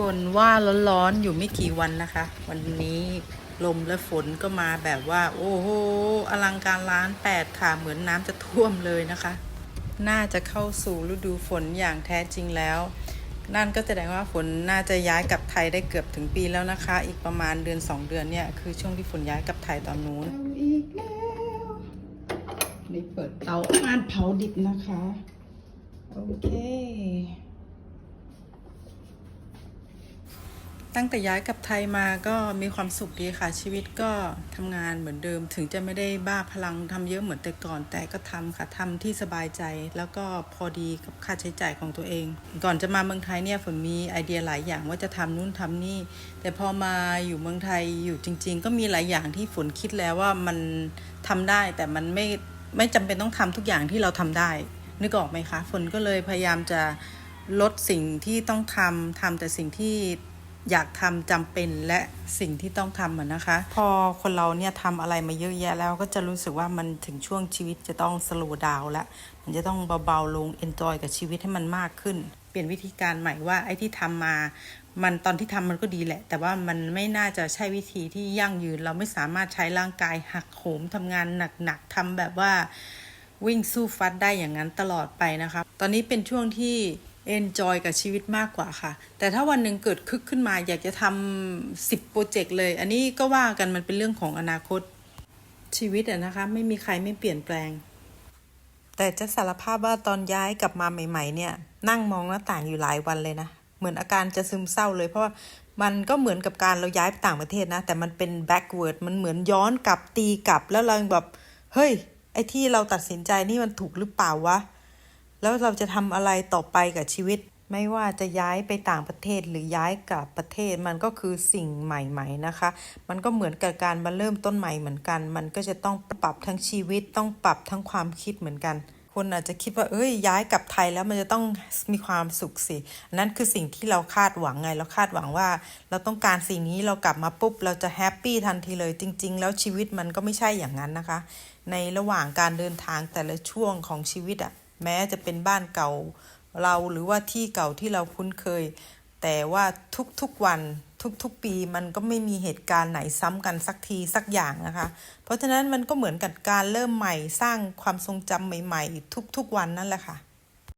บนว่าร้อนๆอยู่ไม่กี่วันนะคะ วันนี้ลมและฝนก็มาแบบว่า โอ้โหอลังการล้านแปดค่ะเหมือนน้ำจะท่วมเลยนะคะ น่าจะเข้าสู่ฤดูฝนอย่างแท้จริงแล้ว นั่นก็แสดงว่าฝนน่าจะย้ายกลับไทยได้เกือบถึงปีแล้วนะคะ อีกประมาณเดือน 2 เดือนเนี่ยคือช่วงที่ฝนย้ายกลับไทยตอนนู้นอาอีกแล้วนี่เปิดเตาอ่านเผาดิบนะคะ โอเค ตั้งแต่ย้ายกลับไทยมาก็มีความสุขดีค่ะ ชีวิตก็ทำงานเหมือนเดิม ถึงจะไม่ได้บ้าพลังทำเยอะเหมือนแต่ก่อน แต่ก็ทำค่ะทำที่สบายใจ แล้วก็พอดีกับค่าใช้จ่ายของตัวเอง ก่อนจะมาเมืองไทยเนี่ยฝนมีไอเดียหลายอย่างว่าจะทำนู่นทำนี่ แต่พอมาอยู่เมืองไทยอยู่จริง ๆ ก็มีหลายอย่างที่ฝนคิดแล้วว่ามันทำได้แต่มันไม่ไม่จำเป็นต้องทำทุกอย่างที่เราทำได้ นึกออกไหมคะฝนก็เลยพยายามจะลดสิ่งที่ต้องทำทำแต่สิ่งที่ อยากทำจำเป็นและสิ่งที่ต้องทำนะคะ พอคนเราเนี่ยทำอะไรมาเยอะแยะแล้วก็จะรู้สึกว่ามันถึงช่วงชีวิตจะต้องสโลว์ดาวแล้วมันจะต้องเบาๆลงเอนจอยกับชีวิตให้มันมากขึ้น เปลี่ยนวิธีการใหม่ว่าไอ้ที่ทำมา มันตอนที่ทำมันก็ดีแหละ แต่ว่ามันไม่น่าจะใช่วิธีที่ยั่งยืน เราไม่สามารถใช้ร่างกายหักโหมทำงานหนักๆทำแบบว่าวิ่งสู้ฟัดได้อย่างนั้นตลอดไปนะคะ ตอนนี้เป็นช่วงที่ เอนจอยกับชีวิตมากกว่าค่ะ แต่ถ้าวันหนึ่งเกิดคึกขึ้นมาอยากจะทำสิบโปรเจกต์เลย อันนี้ก็ว่ากันมันเป็นเรื่องของอนาคตชีวิตอะนะคะ ไม่มีใครไม่เปลี่ยนแปลง แต่จะสารภาพว่าตอนย้ายกลับมาใหม่ ๆ เนี่ย นั่งมองหน้าต่างอยู่หลายวันเลยนะ เหมือนอาการจะซึมเศร้าเลยเพราะว่ามันก็เหมือนกับการเราย้ายไปต่างประเทศนะ แต่มันเป็น backward มันเหมือนย้อนกลับตีกลับแล้วเราแบบ เฮ้ย ไอ้ที่เราตัดสินใจนี่มันถูกหรือเปล่าวะ แล้วเราจะทำอะไรต่อไปกับชีวิต ไม่ว่าจะย้ายไปต่างประเทศหรือย้ายกลับประเทศมันก็คือสิ่งใหม่ ๆนะคะ มันก็เหมือนกับการมาเริ่มต้นใหม่เหมือนกัน มันก็จะต้องปรับทั้งชีวิตต้องปรับทั้งความคิดเหมือนกันคนอาจจะคิดว่าเอ้ยย้ายกลับไทยแล้วมันจะต้องมีความสุขสินั่นคือสิ่งที่เราคาดหวังไง เราคาดหวังว่า เราต้องการสิ่งนี้เรากลับมาปุ๊บ เราจะแฮปปี้ทันทีเลยจริง ๆ แล้วชีวิตมันก็ไม่ใช่อย่างนั้นนะคะ ในระหว่างการเดินทางแต่ละช่วงของชีวิตอะ แม้จะเป็นบ้านเก่าเราหรือว่าที่เก่าที่เราคุ้นเคย แต่ว่าทุกๆวันทุกๆปีมันก็ไม่มีเหตุการณ์ไหนซ้ำกันสักทีสักอย่างนะคะ เพราะฉะนั้นมันก็เหมือนกับการเริ่มใหม่สร้างความทรงจำใหม่ ๆ ทุกๆวันนั่นแหละค่ะ